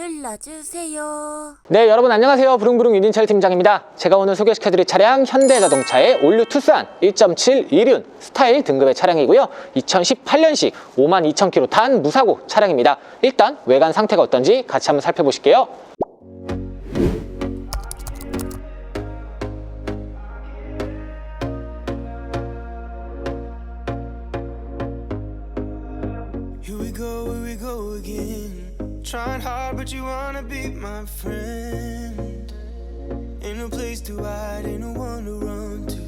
눌러주세요. 네, 여러분 안녕하세요. 부릉부릉 유진철 팀장입니다. 제가 오늘 소개시켜드릴 차량 현대자동차의 올류 투싼 1.7 이륜 스타일 등급의 차량이고요. 2018년식 52,000km 탄 무사고 차량입니다. 일단 외관 상태가 어떤지 같이 한번 살펴보실게요. Here we go, here we go again. Trying hard, but you wanna be my friend. Ain't no place to hide, ain't no one to run to.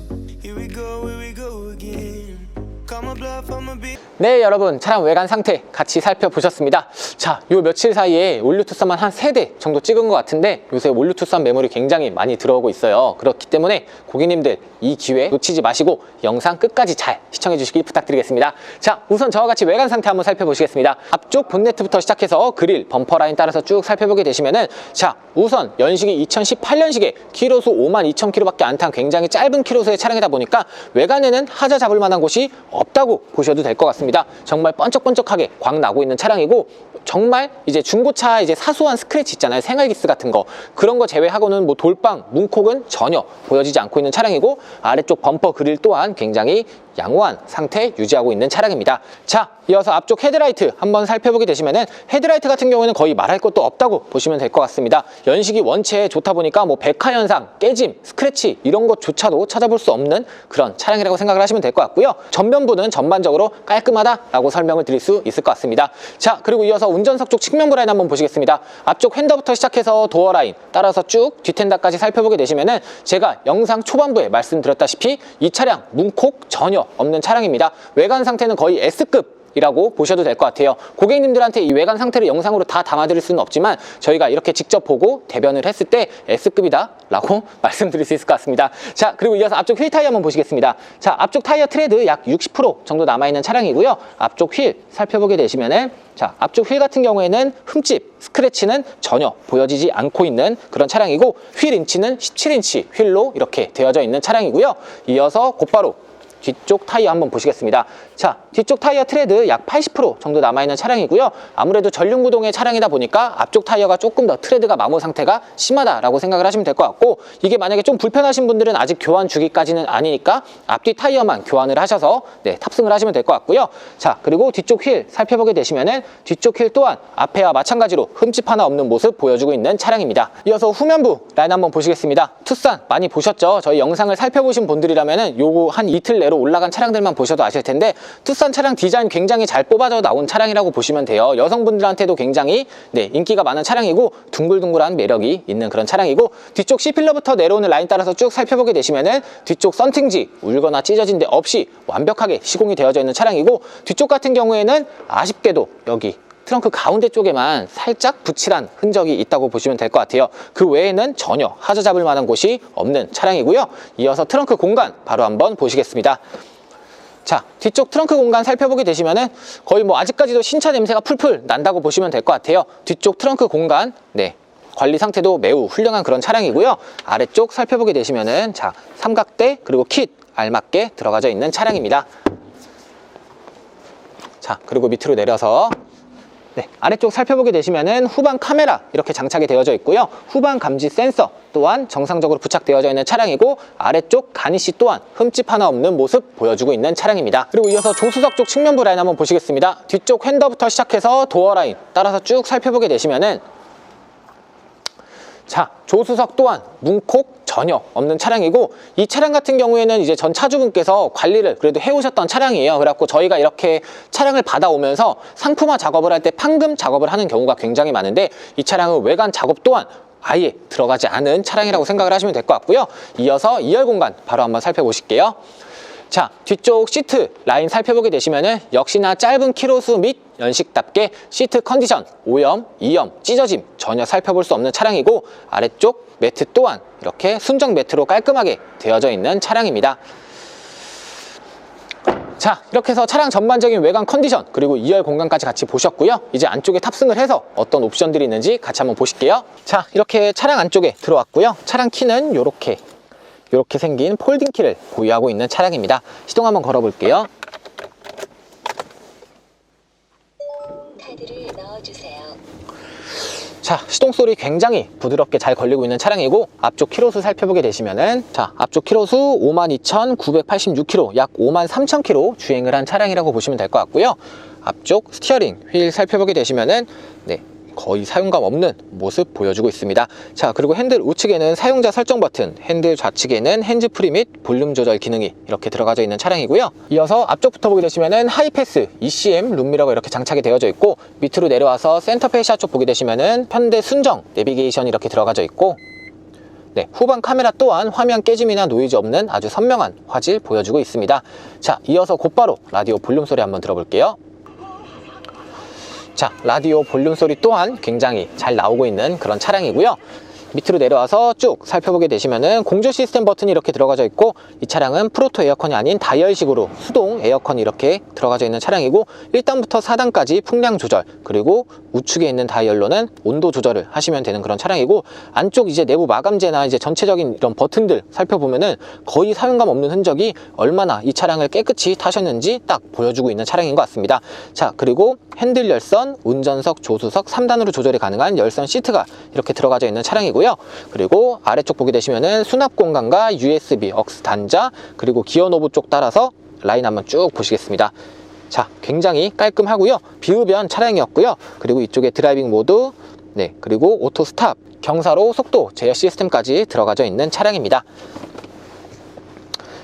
Here we go, here we go again. Call my bluff, I'ma be. 네, 여러분 차량 외관 상태 같이 살펴보셨습니다. 자, 요 며칠 사이에 올류 투싼만 한 세 대 정도 찍은 것 같은데 요새 올류 투싼 매물이 굉장히 많이 들어오고 있어요. 그렇기 때문에 고객님들 이 기회 놓치지 마시고 영상 끝까지 잘 시청해 주시기 부탁드리겠습니다. 자, 우선 저와 같이 외관 상태 한번 살펴보시겠습니다. 앞쪽 본네트부터 시작해서 그릴, 범퍼 라인 따라서 쭉 살펴보게 되시면은 자, 우선 연식이 2018년식에 키로수 52,000km밖에 안 탄 굉장히 짧은 키로수의 차량이다 보니까 외관에는 하자 잡을 만한 곳이 없다고 보셔도 될 것 같습니다. 정말 번쩍번쩍하게 광 나고 있는 차량이고 정말 이제 중고차 이제 사소한 스크래치 있잖아요. 생활기스 같은 거. 그런 거 제외하고는 뭐 돌빵, 문콕은 전혀 보여지지 않고 있는 차량이고 아래쪽 범퍼 그릴 또한 굉장히 양호한 상태 유지하고 있는 차량입니다. 자, 이어서 앞쪽 헤드라이트 한번 살펴보게 되시면은 헤드라이트 같은 경우에는 거의 말할 것도 없다고 보시면 될 것 같습니다. 연식이 원체 좋다 보니까 뭐 백화 현상, 깨짐, 스크래치 이런 것조차도 찾아볼 수 없는 그런 차량이라고 생각을 하시면 될 것 같고요. 전면부는 전반적으로 깔끔하다라고 설명을 드릴 수 있을 것 같습니다. 자, 그리고 이어서 운전석 쪽 측면부 라인 한번 보시겠습니다. 앞쪽 핸더부터 시작해서 도어 라인 따라서 쭉 뒷핸다까지 살펴보게 되시면은 제가 영상 초반부에 말씀드렸다시피 이 차량 문콕 전혀 없는 차량입니다. 외관 상태는 거의 S급 이라고 보셔도 될 것 같아요. 고객님들한테 이 외관 상태를 영상으로 다 담아드릴 수는 없지만 저희가 이렇게 직접 보고 대변을 했을 때 S급이다 라고 말씀드릴 수 있을 것 같습니다. 자, 그리고 이어서 앞쪽 휠 타이어 한번 보시겠습니다. 자, 앞쪽 타이어 트레드 약 60% 정도 남아있는 차량이고요. 앞쪽 휠 살펴보게 되시면은 자, 앞쪽 휠 같은 경우에는 흠집, 스크래치는 전혀 보여지지 않고 있는 그런 차량이고 휠 인치는 17인치 휠로 이렇게 되어져 있는 차량이고요. 이어서 곧바로 뒤쪽 타이어 한번 보시겠습니다. 자, 뒤쪽 타이어 트레드 약 80% 정도 남아있는 차량이고요. 아무래도 전륜구동의 차량이다 보니까 앞쪽 타이어가 조금 더 트레드가 마모 상태가 심하다라고 생각을 하시면 될 것 같고 이게 만약에 좀 불편하신 분들은 아직 교환 주기까지는 아니니까 앞뒤 타이어만 교환을 하셔서 네, 탑승을 하시면 될 것 같고요. 자, 그리고 뒤쪽 휠 살펴보게 되시면은 뒤쪽 휠 또한 앞에와 마찬가지로 흠집 하나 없는 모습 보여주고 있는 차량입니다. 이어서 후면부 라인 한번 보시겠습니다. 투싼 많이 보셨죠? 저희 영상을 살펴보신 분들이라면은 요거 한 이틀 내로 올라간 차량들만 보셔도 아실 텐데 투싼 차량 디자인 굉장히 잘 뽑아져 나온 차량이라고 보시면 돼요. 여성분들한테도 굉장히 네, 인기가 많은 차량이고 둥글둥글한 매력이 있는 그런 차량이고 뒤쪽 C필러부터 내려오는 라인 따라서 쭉 살펴보게 되시면은 뒤쪽 썬팅지 울거나 찢어진 데 없이 완벽하게 시공이 되어져 있는 차량이고 뒤쪽 같은 경우에는 아쉽게도 여기 트렁크 가운데 쪽에만 살짝 붙일한 흔적이 있다고 보시면 될 것 같아요. 그 외에는 전혀 하자 잡을 만한 곳이 없는 차량이고요. 이어서 트렁크 공간 바로 한번 보시겠습니다. 자, 뒤쪽 트렁크 공간 살펴보게 되시면은 거의 뭐 아직까지도 신차 냄새가 풀풀 난다고 보시면 될 것 같아요. 뒤쪽 트렁크 공간, 네. 관리 상태도 매우 훌륭한 그런 차량이고요. 아래쪽 살펴보게 되시면은 자, 삼각대 그리고 킷 알맞게 들어가져 있는 차량입니다. 자, 그리고 밑으로 내려서 네, 아래쪽 살펴보게 되시면은 후방 카메라 이렇게 장착이 되어져 있고요. 후방 감지 센서 또한 정상적으로 부착되어져 있는 차량이고 아래쪽 가니시 또한 흠집 하나 없는 모습 보여주고 있는 차량입니다. 그리고 이어서 조수석 쪽 측면부 라인 한번 보시겠습니다. 뒤쪽 핸더부터 시작해서 도어 라인 따라서 쭉 살펴보게 되시면은 자, 조수석 또한 문콕 전혀 없는 차량이고 이 차량 같은 경우에는 이제 전 차주분께서 관리를 그래도 해오셨던 차량이에요. 그래갖고 저희가 이렇게 차량을 받아오면서 상품화 작업을 할 때 판금 작업을 하는 경우가 굉장히 많은데 이 차량은 외관 작업 또한 아예 들어가지 않은 차량이라고 생각을 하시면 될 것 같고요. 이어서 2열 공간 바로 한번 살펴보실게요. 자, 뒤쪽 시트 라인 살펴보게 되시면은 역시나 짧은 키로수 및 연식답게 시트 컨디션, 오염, 이염, 찢어짐 전혀 살펴볼 수 없는 차량이고 아래쪽 매트 또한 이렇게 순정 매트로 깔끔하게 되어져 있는 차량입니다. 자, 이렇게 해서 차량 전반적인 외관 컨디션 그리고 2열 공간까지 같이 보셨고요. 이제 안쪽에 탑승을 해서 어떤 옵션들이 있는지 같이 한번 보실게요. 자, 이렇게 차량 안쪽에 들어왔고요. 차량 키는 이렇게 이렇게 생긴 폴딩 키를 보유하고 있는 차량입니다. 시동 한번 걸어볼게요. 자 자, 시동 소리 굉장히 부드럽게 잘 걸리고 있는 차량이고 앞쪽 키로수 살펴보게 되시면은 자, 앞쪽 키로수 52,986km, 약 53,000km 주행을 한 차량이라고 보시면 될 것 같고요. 앞쪽 스티어링 휠 살펴보게 되시면은 네, 거의 사용감 없는 모습 보여주고 있습니다. 자, 그리고 핸들 우측에는 사용자 설정 버튼, 핸들 좌측에는 핸즈프리 및 볼륨 조절 기능이 이렇게 들어가져 있는 차량이고요. 이어서 앞쪽부터 보게 되시면은 하이패스 ECM 룸미러가 이렇게 장착이 되어져 있고 밑으로 내려와서 센터페시아 쪽 보게 되시면은 현대 순정 내비게이션이 이렇게 들어가져 있고 네, 후방 카메라 또한 화면 깨짐이나 노이즈 없는 아주 선명한 화질 보여주고 있습니다. 자, 이어서 곧바로 라디오 볼륨 소리 한번 들어볼게요. 자, 라디오 볼륨 소리 또한 굉장히 잘 나오고 있는 그런 차량이고요. 밑으로 내려와서 쭉 살펴보게 되시면은 공조 시스템 버튼이 이렇게 들어가져 있고 이 차량은 프로토 에어컨이 아닌 다이얼식으로 수동 에어컨이 이렇게 들어가져 있는 차량이고 1단부터 4단까지 풍량 조절 그리고 우측에 있는 다이얼로는 온도 조절을 하시면 되는 그런 차량이고 안쪽 이제 내부 마감재나 이제 전체적인 이런 버튼들 살펴보면은 거의 사용감 없는 흔적이 얼마나 이 차량을 깨끗이 타셨는지 딱 보여주고 있는 차량인 것 같습니다. 자 그리고 핸들 열선, 운전석, 조수석 3단으로 조절이 가능한 열선 시트가 이렇게 들어가져 있는 차량이고요. 그리고 아래쪽 보게 되시면은 수납 공간과 USB 억스 단자 그리고 기어 노브 쪽 따라서 라인 한번 쭉 보시겠습니다. 자, 굉장히 깔끔하고요. 비흡연 차량이었고요. 그리고 이쪽에 드라이빙 모드, 네, 그리고 오토 스탑, 경사로 속도 제어 시스템까지 들어가져 있는 차량입니다.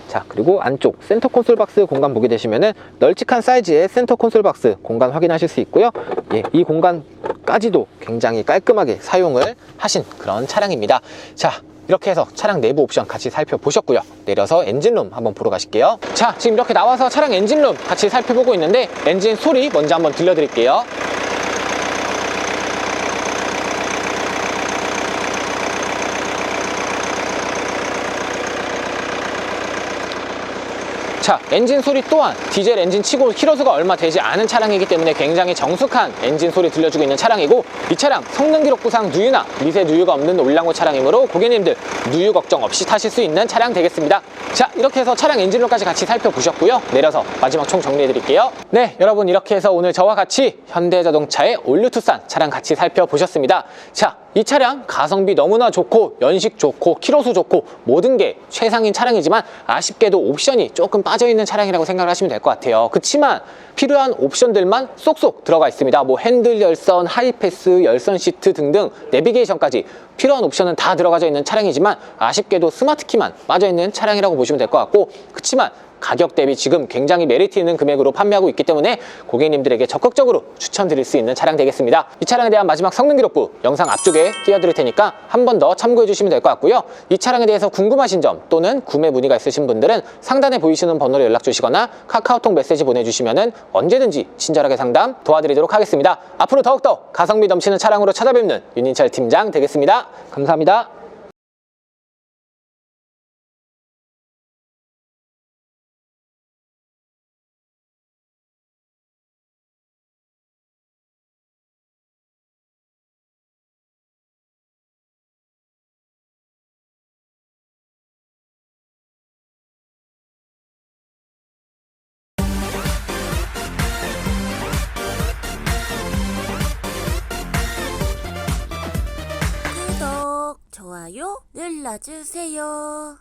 자 그리고 안쪽 센터 콘솔 박스 공간 보게 되시면은 널찍한 사이즈의 센터 콘솔 박스 공간 확인하실 수 있고요 예, 이 공간 까지도 굉장히 깔끔하게 사용을 하신 그런 차량입니다. 자 이렇게 해서 차량 내부 옵션 같이 살펴보셨고요. 내려서 엔진룸 한번 보러 가실게요. 자 지금 이렇게 나와서 차량 엔진룸 같이 살펴보고 있는데 엔진 소리 먼저 한번 들려드릴게요 자, 엔진 소리 또한 디젤 엔진 치고 키로수가 얼마 되지 않은 차량이기 때문에 굉장히 정숙한 엔진 소리 들려주고 있는 차량이고 이 차량 성능 기록부상 누유나 미세 누유가 없는 올랑호 차량이므로 고객님들 누유 걱정 없이 타실 수 있는 차량 되겠습니다. 자, 이렇게 해서 차량 엔진룸까지 같이 살펴보셨고요. 내려서 마지막 총 정리해 드릴게요. 네, 여러분 이렇게 해서 오늘 저와 같이 현대자동차의 올류투싼 차량 같이 살펴보셨습니다. 자, 이 차량 가성비 너무나 좋고 연식 좋고 키로수 좋고 모든 게 최상인 차량이지만 아쉽게도 옵션이 조금 빠져있는 차량이라고 생각을 하시면 될 것 같아요. 그치만 필요한 옵션들만 쏙쏙 들어가 있습니다. 뭐 핸들 열선, 하이패스, 열선 시트 등등 내비게이션까지 필요한 옵션은 다 들어가져 있는 차량이지만 아쉽게도 스마트키만 빠져있는 차량이라고 보시면 될 것 같고 그치만 가격 대비 지금 굉장히 메리트 있는 금액으로 판매하고 있기 때문에 고객님들에게 적극적으로 추천드릴 수 있는 차량 되겠습니다. 이 차량에 대한 마지막 성능 기록부 영상 앞쪽에 띄워드릴 테니까 한 번 더 참고해 주시면 될 것 같고요. 이 차량에 대해서 궁금하신 점 또는 구매 문의가 있으신 분들은 상단에 보이시는 번호로 연락 주시거나 카카오톡 메시지 보내주시면 언제든지 친절하게 상담 도와드리도록 하겠습니다. 앞으로 더욱더 가성비 넘치는 차량으로 찾아뵙는 윤인철 팀장 되겠습니다. 감사합니다. 좋아요 눌러주세요.